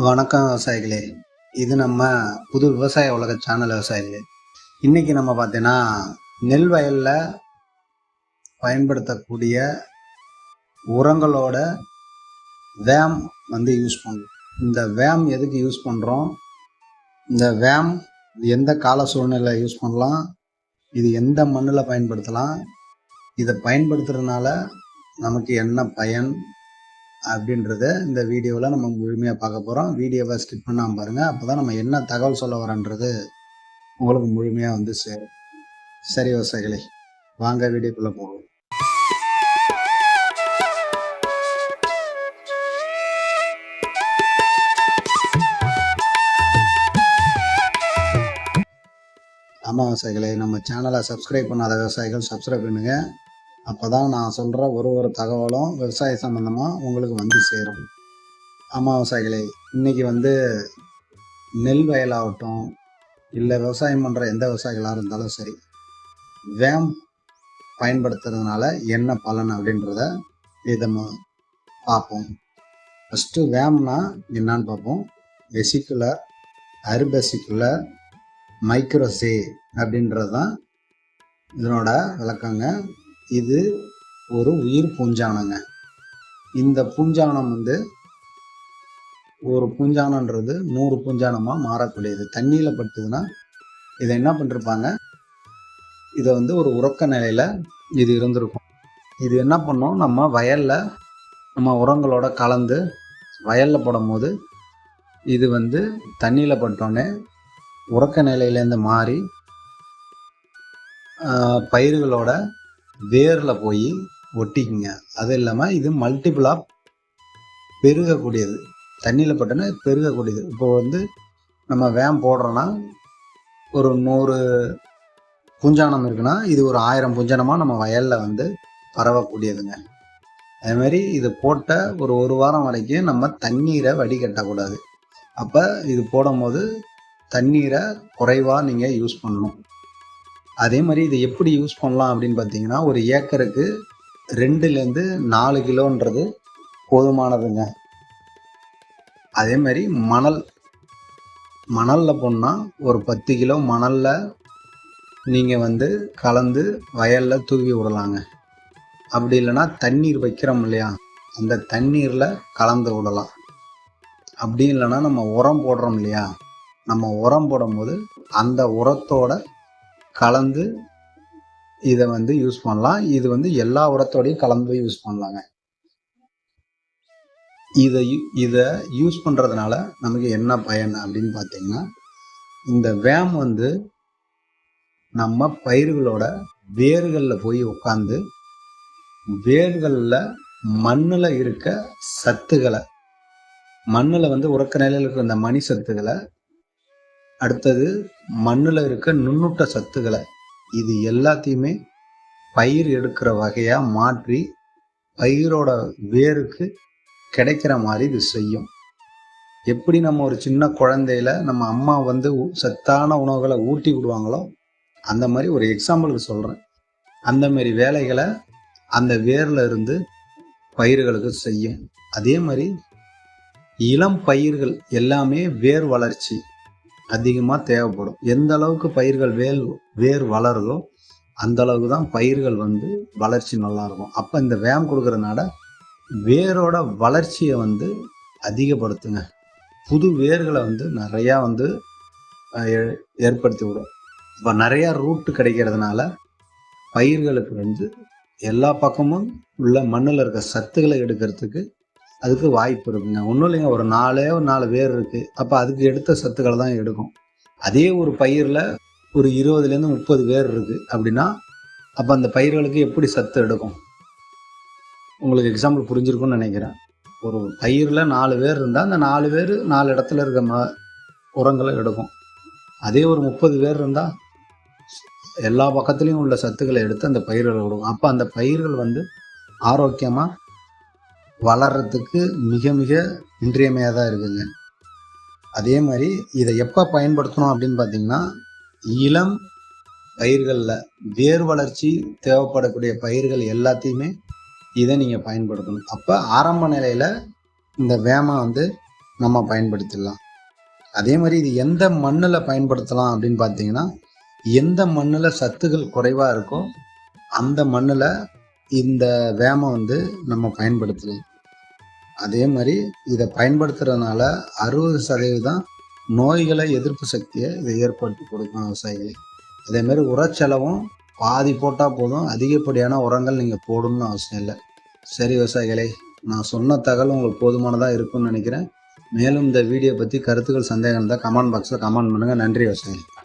வணக்கம் விவசாயிகளே. இது நம்ம புது விவசாய உலக சேனல் விவசாயிகளே. இன்னைக்கு நம்ம பார்த்தீங்கன்னா நெல் வயலில் பயன்படுத்தக்கூடிய உரங்களோட வேம் வந்து யூஸ் பண்ணுறோம் இந்த வேம் எதுக்கு யூஸ் பண்ணுறோம் இந்த வேம் எந்த கால சூழ்நிலை யூஸ் பண்ணலாம்? இது எந்த மண்ணில் பயன்படுத்தலாம்? இதை பயன்படுத்துறதுனால நமக்கு என்ன பயன்? அப்படின்றத இந்த வீடியோவில் நம்ம முழுமையாக பார்க்க போகிறோம் வீடியோவை ஸ்கிப் பண்ணாமல் பாருங்கள் அப்போ தான் நம்ம என்ன தகவல் சொல்ல வரோன்றது உங்களுக்கு முழுமையாக வந்து சேரும் சரி விவசாயிகளே வாங்க வீடியோக்குள்ளே போகணும் ஆமாம் விவசாயிகளே நம்ம சேனலை சப்ஸ்கிரைப் பண்ணாத விவசாயிகள் சப்ஸ்கிரைப் பண்ணுங்கள் அப்போ தான் நான் சொல்கிற ஒரு ஒரு தகவலும் விவசாய சம்மந்தமாக உங்களுக்கு வந்து சேரும். ஆமாம் இன்றைக்கி வந்து நெல் வயலாகட்டும் இல்லை விவசாயம் பண்ணுற எந்த விவசாயிகளாக இருந்தாலும் சரி வேம் பயன்படுத்துறதுனால என்ன பலன் அப்படின்றத இதை பார்ப்போம். ஃபஸ்ட்டு வேம்னா என்னன்னு பார்ப்போம். வெசிக்குலர் அரிபெசிக்குலர் மைக்ரோசே அப்படின்றது தான் இதனோட விளக்கங்க. இது ஒரு உயிர் பூஞ்சானங்க. இந்த பூஞ்சானம் வந்து ஒரு பூஞ்சானன்றது நூறு பூஞ்சானமாக மாறக்கூடியது. தண்ணியில் பட்டுதுன்னா இதை என்ன பண்ணிருப்பாங்க? இதை வந்து ஒரு உறக்க நிலையில் இது இருந்திருக்கும். இது என்ன பண்ணோம்? நம்ம வயலில் நம்ம உரங்களோட கலந்து வயலில் போடும்போது இது வந்து தண்ணியில் பட்டோன்னே உறக்க நிலையிலேருந்து மாறி பயிர்களோட வேரில் போய் ஒட்டிக்குங்க. அது இல்லாமல் இது மல்டிபிளாக பெருகக்கூடியது. தண்ணியில் பட்டோன்னே பெருகக்கூடியது. இப்போ வந்து நம்ம வேம் போடுறோன்னா ஒரு நூறு புஞ்சானம் இருக்குன்னா இது ஒரு ஆயிரம் புஞ்சானமாக நம்ம வயலில் வந்து பரவக்கூடியதுங்க. அதுமாரி இது போட்ட ஒரு ஒரு வாரம் வரைக்கும் நம்ம தண்ணீரை வடிகட்டக்கூடாது. அப்போ இது போடும்போது தண்ணீரை குறைவாக நீங்கள் யூஸ் பண்ணணும். அதே மாதிரி இதை எப்படி யூஸ் பண்ணலாம் அப்படின்னு பார்த்தீங்கன்னா ஒரு ஏக்கருக்கு ரெண்டுலேருந்து நாலு கிலோன்றது போதுமானதுங்க. அதே மாதிரி மணல் மணலில் போனால் ஒரு பத்து கிலோ மணலில் நீங்கள் வந்து கலந்து வயலில் தூவி விடலாங்க. அப்படி இல்லைன்னா தண்ணீர் வைக்கிறோம் இல்லையா அந்த தண்ணீரில் கலந்து விடலாம். அப்படி இல்லைன்னா நம்ம உரம் போடுறோம் இல்லையா நம்ம உரம் போடும்போது அந்த உரத்தோட கலந்து இதை வந்து யூஸ் பண்ணலாம். இது வந்து எல்லா உரத்தோடையும் கலந்து யூஸ் பண்ணலாங்க. இதை இதை யூஸ் பண்ணுறதுனால நமக்கு என்ன பயன் அப்படின்னு பார்த்தீங்கன்னா இந்த வேம் வந்து நம்ம பயிர்களோட வேர்களில் போய் உட்காந்து வேர்களில் மண்ணில் இருக்க சத்துக்களை மண்ணில் வந்து உறக்க நிலையில் இருக்கிற இந்த மணி சத்துக்களை அடுத்தது மண்ணில் இருக்க நுண்ணூட்ட சத்துக்களை இது எல்லாத்தையுமே பயிர் எடுக்கிற வகையாக மாற்றி பயிரோட வேருக்கு கிடைக்கிற மாதிரி இது செய்யும். எப்படி நம்ம ஒரு சின்ன குழந்தையில நம்ம அம்மா வந்து சத்தான உணவுகளை ஊட்டி விடுவாங்களோ அந்த மாதிரி ஒரு எக்ஸாம்பிளுக்கு சொல்கிறேன் அந்த மாதிரி வேலைகளை அந்த வேரில் இருந்து பயிர்களுக்கு செய்யும். அதே மாதிரி இளம் பயிர்கள் எல்லாமே வேர் வளர்ச்சி அதிகமாக தேவைப்படும். எந்த அளவுக்கு பயிர்கள் வேல் வேர் வளருதோ அந்த அளவுக்கு தான் பயிர்கள் வந்து வளர்ச்சி நல்லா இருக்கும். அப்போ இந்த வேம் கொடுக்குறனால வேரோட வளர்ச்சியை வந்து அதிகப்படுத்துங்க. புது வேர்களை வந்து நிறையா வந்து ஏ- ஏற்படுத்தி விடும். இப்போ நிறையா ரூட்டு கிடைக்கிறதுனால பயிர்களுக்கு வந்து எல்லா பக்கமும் உள்ள மண்ணில் இருக்க சத்துக்களை எடுக்கிறதுக்கு அதுக்கு வாய்ப்பு இருக்குங்க. ஒன்றும் இல்லைங்க. ஒரு நாலே ஒரு நாலு வேர் இருக்குது அப்போ அதுக்கு எடுத்த சத்துக்களை தான் எடுக்கும். அதே ஒரு பயிரில் ஒரு இருபதுலேருந்து முப்பது வேர் இருக்குது அப்படின்னா அப்போ அந்த பயிர்களுக்கு எப்படி சத்து எடுக்கும்? உங்களுக்கு எக்ஸாம்பிள் புரிஞ்சிருக்கும்னு நினைக்கிறேன். ஒரு பயிரில் நாலு பேர் இருந்தால் அந்த நாலு பேர் நாலு இடத்துல இருக்க ம உரங்களை எடுக்கும். அதே ஒரு முப்பது பேர் இருந்தால் எல்லா பக்கத்துலேயும் உள்ள சத்துக்களை எடுத்து அந்த பயிர்களை விடுவோம் அப்போ அந்த பயிர்கள் வந்து ஆரோக்கியமாக வளர்றதுக்கு மிக மிக இன்றியமையாதான் இருக்குங்க. அதே மாதிரி இதை எப்போ பயன்படுத்தணும் அப்படின்னு பார்த்தீங்கன்னா இளம் பயிர்களில் வேர் வளர்ச்சி தேவைப்படக்கூடிய பயிர்கள் எல்லாத்தையுமே இதை நீங்கள் பயன்படுத்தணும். அப்போ ஆரம்ப நிலையில் இந்த வேமை வந்து நம்ம பயன்படுத்திடலாம். அதே மாதிரி இது எந்த மண்ணில் பயன்படுத்தலாம் அப்படின்னு பார்த்தீங்கன்னா எந்த மண்ணில் சத்துக்கள் குறைவாக இருக்கோ அந்த மண்ணில் இந்த வேமை வந்து நம்ம பயன்படுத்தலாம். அதே மாதிரி இதை பயன்படுத்துறதுனால அறுபது சதவீதம் நோய்களை எதிர்ப்பு சக்தியை இதை ஏற்படுத்தி கொடுக்கும் விவசாயிகளுக்கு அதேமாரி உரச்செலவும் பாதி போட்டால் போதும். அதிகப்படியான உரங்கள் நீங்கள் போடணும்னு அவசியம் இல்லை. சரி விவசாயிகளே நான் சொன்ன தகவல் உங்களுக்கு போதுமானதாக இருக்கும்னு நினைக்கிறேன். மேலும் இந்த வீடியோ பற்றி கருத்துக்கள் சந்தேகம் இருந்தால் கமெண்ட் பாக்ஸில் கமெண்ட் பண்ணுங்கள் நன்றி விவசாயிகள்.